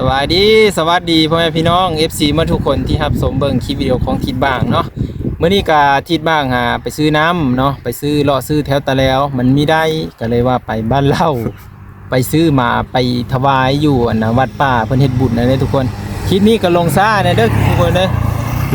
สวัสดีสวัสดีพ่อแม่พี่น้อง FC มาทุกคนที่รับชมเบิ่งคลิปวิดีโอของทิดบ้างเนาะเมื่อนี้กาทิดบ้างหาไปซื้อน้ำเนาะไปซื้อเลาะซื้อแถวตะแล้ว มันมีได้ก็เลยว่าไปบ้านเล่า ไปซื้อมาไปถวายอยู่อันนะวัดป่าเพิ่นเฮ็ดบุญนะเด้อทุกคนคลิปนี้ก็ลงซ่าเนยเด้อทุกคนเด้อ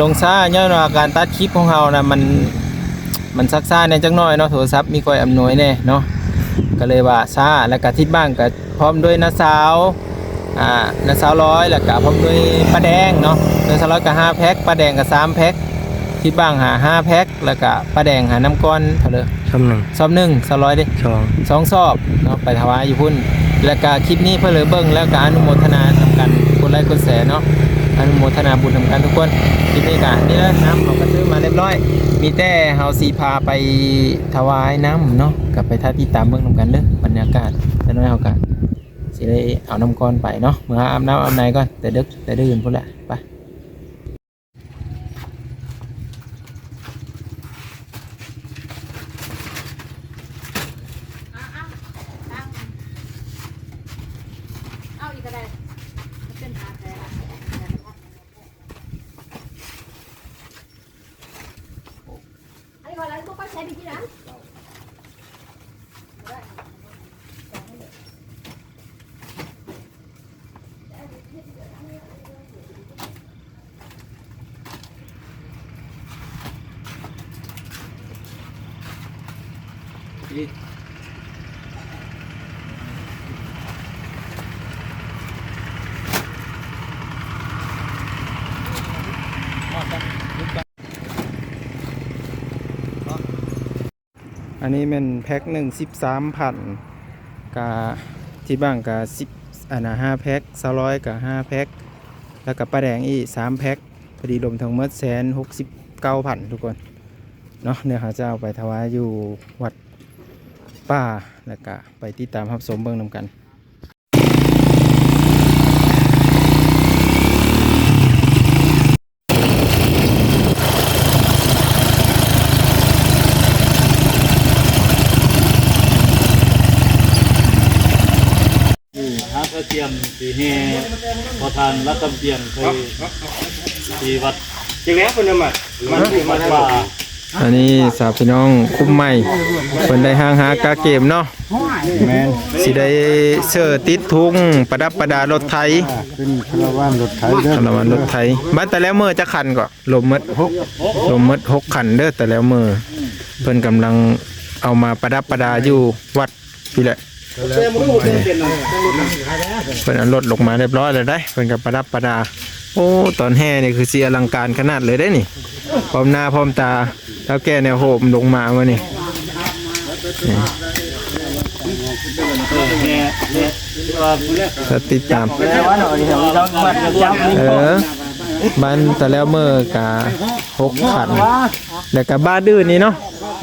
ลงซ่าย้อนว่าการตัดคลิปของเรานะมันมันซักซ่าในจักหน่อยเนาะโทรศัพท์มีคอยอำนวยแน่เนาะก็เลยว่าซ่าแล้วก็ทิดบ้างก็พร้อมด้วยน้าสาว อ่าน้ำสาวร้อยแล้วก็พร้อมด้วยปลาแดงเนาะน้ำสาวร้อยก็ห้าแพ็คปลาแดงก็สามแพ็คที่บ้างหาห้าแพ็คแล้วก็ปลาแดงหาน้ำก้อนเท่าเดิมชมหนึ่งซอบหนึ่งสาวร้อยดิสองสองซอบเนาะไปถวายอยู่พุ่น แล้วก็คลิปนี้เพื่อเลยเบิ้งแล้วก็อนุโมทนาทำกันกดไลค์กดแชร์เนาะอนุโมทนาบุญทำกันทุกคนคลิปนี้ก็นี่แหละน้ำเราก็ซื้อมาเรียบร้อย มีแต่เฮาสีพาไปถวายน้ำเนาะกับไปท่าที่ตามเบิ้งทำกันเด้อบรรยากาศจะน้อยเฮากัน สิได้เอาน้ำก้อนไปเนาะเมื่ออาบน้ำอาบในก่อนแต่ดึกแต่ดื่นพุ่นแหละไป เอาอีกก็ได้เป็นหาแต่ไอ้ก่อนแล้วก็ใช้ไปที่ร้าน อันนี้เป็นแพ็คหนึ่งสิบสามพันกาที่บ้างกาสิบอันนะห้าแพ็คสร้อยกับห้าแพ็คแล้วกับปลาแดงอีกสามแพ็คพอดีรวมทั้งหมดแสนหกสิบเก้าพันทุกคนเนาะเนี่ยเขาจะเอาไปถวายอยู่วัด ป่าแล้วก็ไปติดตามรับสมเบิ่งนำกันนี่ฮักกระเทียมสีเฮพอทานรักกำเปียงเคยสีวัดจริงแล้วคนนึงอะมันถูกวัมาดได้ป่า อันนี้สาวพี่น้องคุ้มใหม่เพิ่นได้ห้างหากาเกมเนาะแมนสิได้เสื้อติดทุงประดับประดารถไทยขึ้นคาราวานรถไถเด้อคาราวานรถไทยบ้านแต่แล้วมือจะคันก็ลมมดลมมดหกคันเด้อแต่แล้วมือเพิ่นกำลังเอามาประดับประดาอยู่วัดพี่แหละเพิ่นเอารถลงมาเรียบร้อยแล้วได้เพิ่นก็ประดับประดาโอ้ตอนแห่นี่คือสิอลังการขนาดเลยได้นี่พร้อมหน้าพร้อมตา แล้วแกแนวโหมลงมาว่านี่แม่เนี่ยว่าผู้เล่นถ้าติดตามแล้วว่าหน่อยเดี๋ยวเราวัดจับเออบ้านแต่แล้วเมื่อกะหกขันแล้วก็บ้านอื่นนี่เนาะ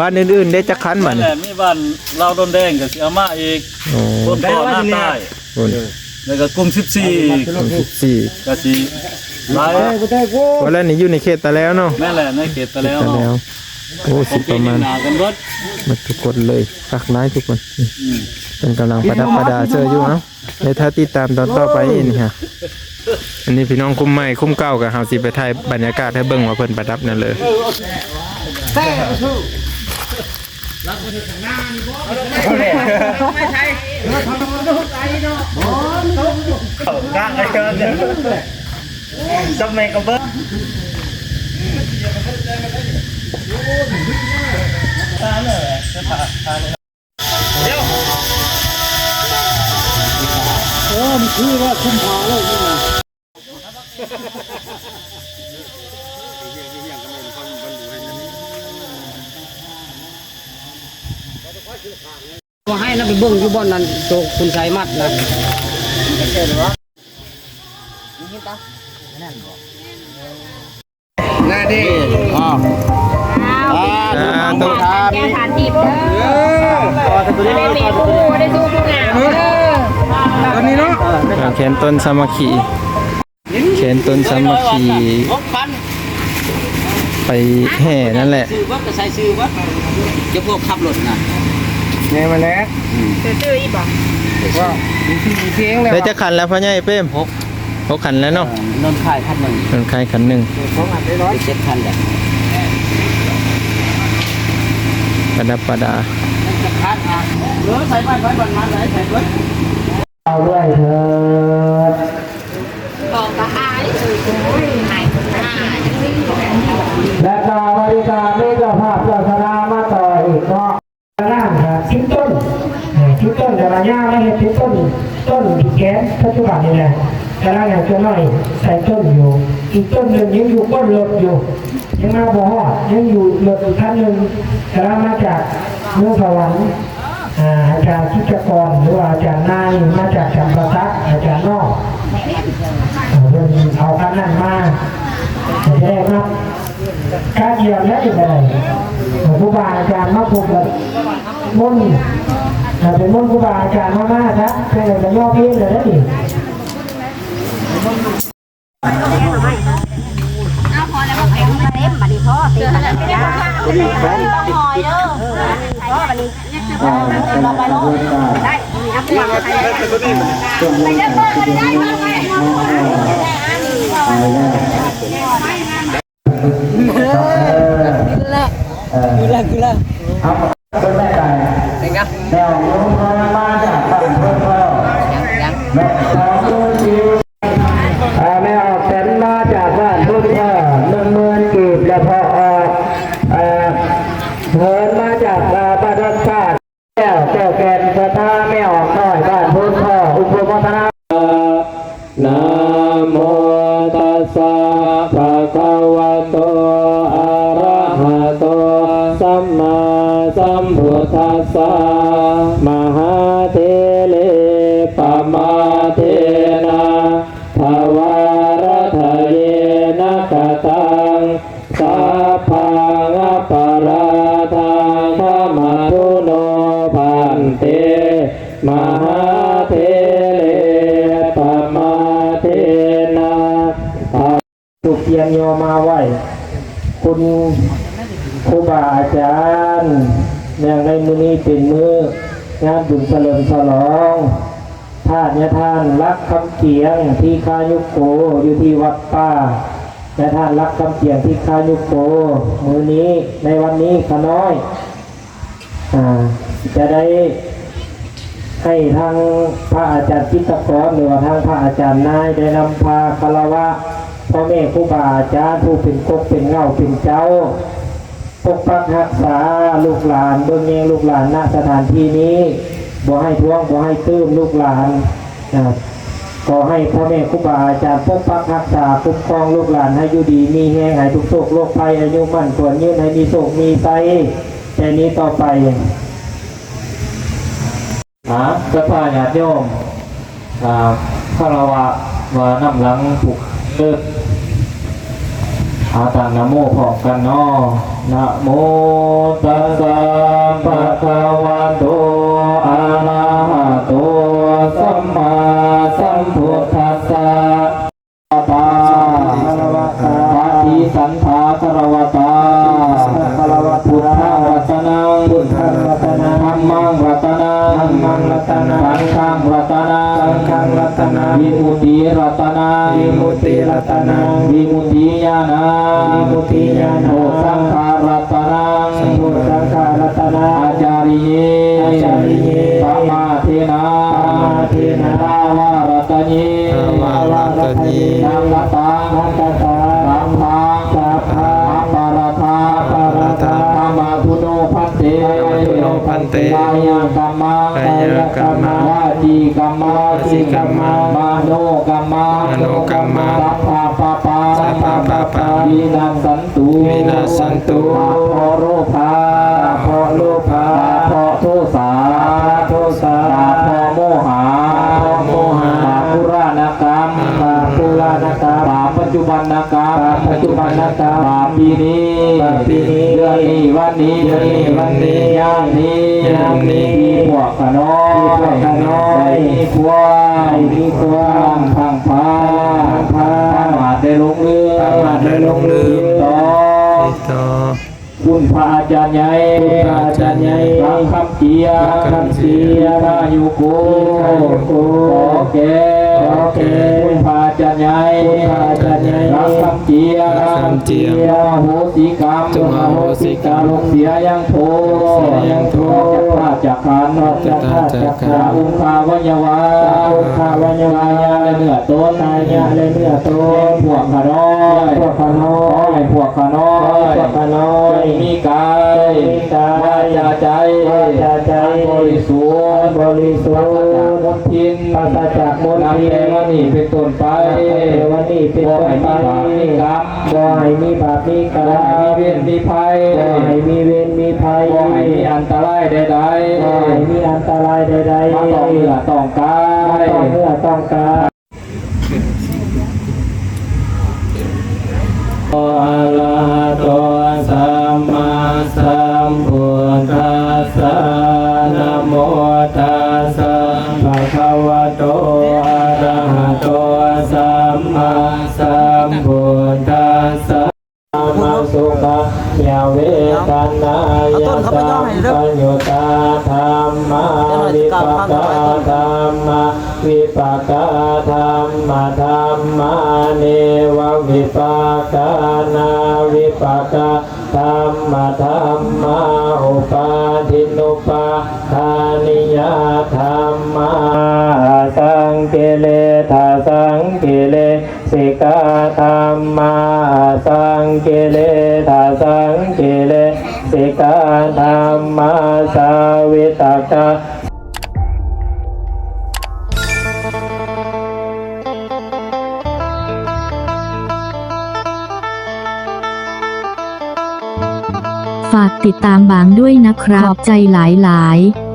บ้านอื่นๆได้จักขันบัดแหนี้ละมีบ้านเราโดนแดงกับสีอามาอีกโอ้คนพ่อหน้าใต้คนแล้วก็กลุ่มสิบสี่คนสิบสี่ก็สีหลายวันแล้วนี่อยู่ในเขตแต่แล้วเนาะแม่แหละในเขตตะแล้วแต่แล้ว โอ้สิประมาณหนากันรถหมาทุกคนเลยฝากร้ายทุกคนนี่เป็นกำลังประดับประดาเสื้ออยู่เนาะในถ้าติดตามตอนต่อไปนี่ฮะอันนี้พี่น้องคุ้มใหม่คุ้มเก่ากับเฮาสิไปถ่ายบรรยากาศให้เบิ่งว่าเพิ่นประดับนั่นเลยกางไอ้เกินเนี่ยจับแม่กับเบิ้ลโอ้มันคือว่าคุ้มพาเลยนี่นะก็ให้นะไปเบิ่งอยู่บ่อนนั้นโตคุณชายมัดนะน่าดีอ๋อ อ่าต้องแกทานดิบเด้อได้เมนูได้สู้ผู้งามเด้อตอนนี้เนาะอ่าแขนต้นสามัคคีแขนต้นสามัคคีหกพันไปแห่นั่นแหละซื้อวัดก็ใช้ซื้อวัดจะพวกขับรถนะไงมาแล้วซื้อๆอีบ่ว่ามีที่มีเพลงแล้วได้จะขันแล้วพ่อใหญ่เป้มหกหกคันแล้วเนาะนนท์ขายพันหนึ่งเงินขายคันหนึ่งสองอันได้ร้อยเจ็ดพันแบบ ประดับประดาเอาด้วยเถิดบอกกระหายโอ้ยหายหายและต่อมาดีกาไม่เจ้าภาพเจ้าคณะมาต่ออีกเนาะล่งครับชิ้นต้นชิ้นต้นแต่ละยาไม่เห็นชิ้นต้นต้นที่แก๊สปัจจุบันนี่แหละแต่ละอย่างจะน้อยใส่ต้นอยู่ อีกต้นหนึ่งยังอยู่ก้นรถอยู่ ยังมาบ่อดยังอยู่รถอีกท่านหนึ่งแต่ละมาจากเมืองสวรรค์อาจารย์คิจกรหรือว่าอาจารย์นายมาจากจำปาสักอาจารย์นอกเอาเพิ่นเอาคันนั้นมาจะได้รับการเยียบและอีกอะไรครูบาอาจารย์มาพูดกับมุ่นเป็นมุ่นต์ครูบาอาจารย์มากๆครับแค่จะย่อเพี้ยนเลยนะนี่ เอาพอแล้วก็แข็งเต็มบัดนี้พ่อตีขนาด นี้ต้องหอยเด้อพ่อบัดนี้เราไปโลดได้มีอัพวางไปได้ไปเด้อไปได้มาไปคือละคือละเอาเป็นแม่ไก่เห็นไงแนวน้มมาจากบ้านเพื่อนพ่อแม่สองมือจีอ่าแม่ออกแสนมาจากบ้านเพื่อนพ่อหนึ่งหมื่นกีบแล้วพอออกอ่าเหินมาจากอ่าบ้านรัชาติแก้วแก้วแกนสถาไม่ออกน้อยบ้านเพื่อนพ่ออุปโภคนา นะโมตัสสะภะคะวะโตอะระหะโตสัมมาสัมพุทธัสสะมหาเทเลปะมาเทนะภวารทะเยนะกตังสัพพังอปาราทังธรรมทุโนพันเตมหา คุณครูบาอาจารย์เนื่องในมือนี้เป็นมืองานบุญเฉลิมฉลองท่านเนี่ยท่านรักคำเกียงที่คายุโกอยู่ที่วัดป่าและท่านรักคำเกียงที่คายุโกมือนี้ในวันนี้ขน้อยอ่าจะได้ให้ทางพระอาจารย์จิตรกรหรือว่าทางพระอาจารย์นายได้นำพาคารวะ พ่อแม่ครูบาอาจารย์ผู้เป็นกกเป็นเงาเป็นเจ้าปกปักรักษาลูกหลานเบื้องแยงลูกหลานณสถานที่นี้บ่ให้ท้วงบ่ให้ตื้มลูกหลานอ่าขอให้พ่อแม่ครูบาอาจารย์ปกปักรักษาคุ้มครองลูกหลานให้อยู่ดีมีแห้งให้ทุกโศกโรคภัยอายุมั่นควรยืนให้มีโศกมีไสแต่นี้ต่อไปหาเสื้อผ้าญาติโยมอ่าคารวะว่านำหลังผูก เลิกอาตานะโมพร้อมกันเนาะนะโมตัสสะภะคะวะโตอะระหะโตสัมมาสัมพุทธัสสะปาคารวะตาปฏิสันทาคารวตาพุทธังรัตนังธรรมังรัตนังสังฆัง สังฆังรัตนังวิมุตติรัตนังวิมุตติรัตนังวิมุตติญาณังวิมุตติญาณังโมสังขารัตนังโมสังขารัตนังอาจาริเยอาจาริเยปะมาเทนะปะมาเทนะตาวารัตเยตาวารัตเยนังรัตตังนังรัตตังสัมพังสัพพังปาราธาปาราธาธรรมาทุโนพันเตทุโนพันเตกายังกัมมังกายกรรมังวาจีกัมมังวาจีกัมมังมโนกัมมังมโนกัมมังสัพพะปะปะสัพพะปะปะวินาสันตุวินาศสันตุอาโพโรภาอาโพโลภาอาโพโทสาโทสาอาโพโมหาอาโพโมหาอาปุราณกรรมอาปุราณกรรมอาปัจจุบั นกรรมปัจจุบันกรรมอาปีนี้ปีนี้เดือนนี้วันนี้เดือนนี้วันนี้ย่างนี้ย่างนี้ปีพวกขน้อยพวกขน้อยมีควายมีควายพังพาพังพาได้ลงเรือประมาทได้ลงลืมต่อติดต่อคุณพระอาจารย์ใหญ่คุณพระอาจารย์ใหญ่พระคำเจียพระคำเจียพระยุโกพระยุ โอเคพุทธาจันไารักคำเจียรักคำเจียจงโหสิกรรมจงโหสิกรรมเสียยังโทเสียยังโทจักาจักขันจักราจักขาอุคาวัญญวาอุคาวัญญวาญาแลเนื้อต้นนาญาแลเนื้อต้นพวกขน้อยพวกขน้อยพวกขน้อยพวกขน้อยมีกายวาจาใจวาจาใจบริสุทธิ์บริสุทธิ์ มนทินปราศจากมนทินแต่ว่านี่เป็นต้นไปแต่ว่านี่เป็นต้นไปบ่ให้มีบาปมีกรรมบ่ให้มีเวรมีภัยบ่ให้มีเวรมีภัยบ่ให้มีอันตรายใดๆบ่ให้มีอันตรายใดๆมาต้องเมื่อต้องกายต้องเมื่อต้องกายอะระหะโตสัมมาสัม มธรรมาเนววิปากานาวิปากาธรรมธรรมาอุปาทินุปาทานิยธรรมาสังเกเลทาสังเกเลสิกาธรรมาสังเกเลทาสังเกเลสิกาธรรมาสาวิตากา ฝากติดตามบางด้วยนะครับ ขอบใจหลายๆ